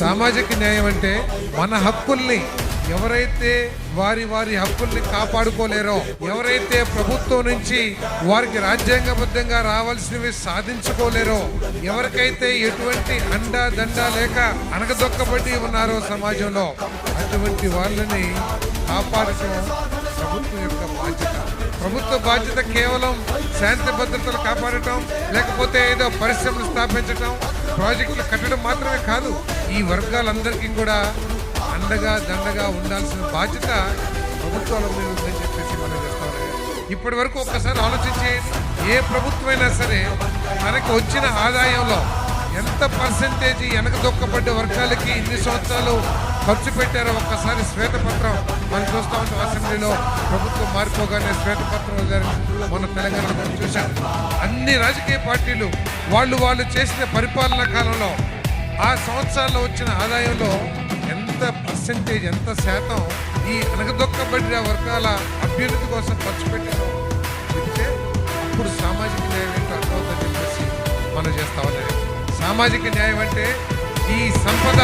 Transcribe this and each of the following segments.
సామాజిక న్యాయం అంటే మన హక్కుల్ని ఎవరైతే వారి వారి హక్కుల్ని కాపాడుకోలేరో ఎవరైతే ప్రభుత్వం నుంచి వారికి రాజ్యాంగబద్ధంగా రావాల్సినవి సాధించుకోలేరో ఎవరికైతే ఎటువంటి అండా దండా లేక అనగదొక్కబడి ఉన్నారో సమాజంలో అటువంటి వాళ్ళని కాపాడటం ప్రభుత్వం యొక్క బాధ్యత. ప్రభుత్వ బాధ్యత కేవలం శాంతి భద్రతలు కాపాడటం లేకపోతే ఏదో పరిశ్రమలు స్థాపించటం ప్రాజెక్టులు కట్టడం మాత్రమే కాదు ఈ వర్గాలందరికీ కూడా అండగా దండగా ఉండాల్సిన బాధ్యత ప్రభుత్వాల మీద ఉందని చెప్పేసి మనం చెప్తాం ఇప్పటి వరకు ఒక్కసారి ఆలోచించి ఏ ప్రభుత్వమైనా సరే మనకు వచ్చిన ఆదాయంలో ఎంత పర్సంటేజ్ వెనక దొక్కబడ్డ వర్గాలకి ఇన్ని సంవత్సరాలు ఖర్చు పెట్టారో ఒక్కసారి శ్వేతపత్రం మనం చూస్తా ఉంటాం అసెంబ్లీలో. ప్రభుత్వం మారిపోగానే శ్వేతపత్రం మన తెలంగాణలో మనం చూసాం అన్ని రాజకీయ పార్టీలు వాళ్ళు వాళ్ళు చేసిన పరిపాలనా కాలంలో ఆ సంవత్సరాల్లో వచ్చిన ఆదాయంలో ఎంత పర్సంటేజ్ ఎంత శాతం ఈ అనగదొక్కబడిన వర్గాల అభ్యున్నతి కోసం ఖర్చు పెట్టారో. చెప్తే అప్పుడు సామాజిక న్యాయం ఏంటో అర్థమవుతుందని చెప్పేసి మనం చేస్తామని సామాజిక న్యాయం అంటే ఈ సంపద.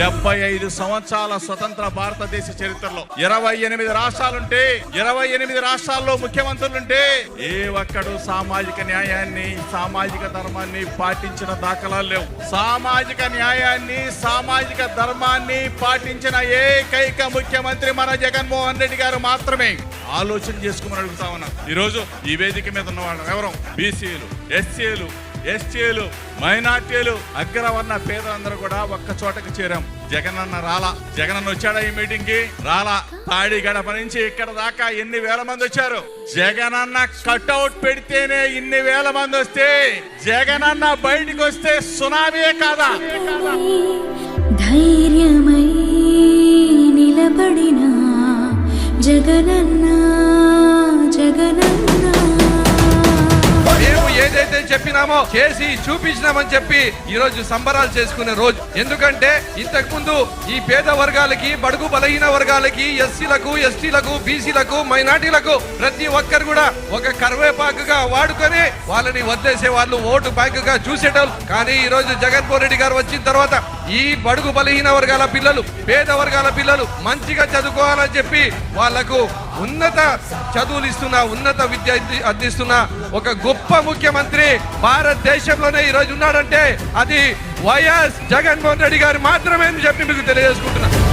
డెబ్బై ఐదు సంవత్సరాల స్వతంత్ర భారతదేశ చరిత్రలో ఇరవై ఎనిమిది రాష్ట్రాలుంటే ఇరవై ఎనిమిది రాష్ట్రాల్లో ముఖ్యమంత్రులుంటే ఏ ఒక్కడు సామాజిక న్యాయాన్ని సామాజిక ధర్మాన్ని పాటించిన దాఖలాలు లేవు. సామాజిక న్యాయాన్ని సామాజిక ధర్మాన్ని పాటించిన ఏకైక ముఖ్యమంత్రి మన జగన్మోహన్ రెడ్డి గారు మాత్రమే. ఆలోచన చేసుకోమని అడుగుతా ఉన్నా. ఈరోజు ఈ వేదిక మీద ఉన్నవాళ్ళు ఎవరు? బీసీలు ఎస్సీలు ఎస్టీలు మైనార్టీలు అగ్రవర్ణ పేదలందరూ కూడా ఒక్క చోటకి చేరాం. జగనన్న రాలా. జగనన్న వచ్చాడా ఈ మీటింగ్కి రాలా. తాడి గడప నుంచి ఇక్కడ దాకా ఎన్ని వేల మంది వచ్చారు? జగనన్న కట్అవుట్ పెడితేనే ఇన్ని వేల మంది వస్తే జగనన్న బయటికి వస్తే సునామీయే కాదా? ధైర్యమై నిలబడినా మేము ఏదైతే చెప్పినామో చేసి చూపించినామని చెప్పి ఈ రోజు సంబరాలు చేసుకునే రోజు. ఎందుకంటే ఇంతకు ముందు ఈ పేద వర్గాలకి బడుగు బలహీన వర్గాలకి ఎస్సీలకు ఎస్టీలకు బీసీలకు మైనార్టీలకు ప్రతి ఒక్కరు కూడా ఒక కరివేపాకుగా వాడుకొని వాళ్ళని వదిలేసే వాళ్ళు ఓటు బ్యాంకుగా చూసేటోళ్ళు. కానీ ఈ రోజు జగన్మోహన్ రెడ్డి గారు వచ్చిన తర్వాత ఈ బడుగు బలహీన వర్గాల పిల్లలు పేద వర్గాల పిల్లలు మంచిగా చదువుకోవాలని చెప్పి వాళ్ళకు ఉన్నత చదువులు ఇస్తున్న ఉన్నత విద్య అందిస్తున్న ఒక గొప్ప ముఖ్యమంత్రి భారతదేశంలోనే ఈ రోజు ఉన్నాడంటే అది వైఎస్ జగన్మోహన్ రెడ్డి గారు మాత్రమే అని చెప్పి మీకు తెలియజేసుకుంటున్నాను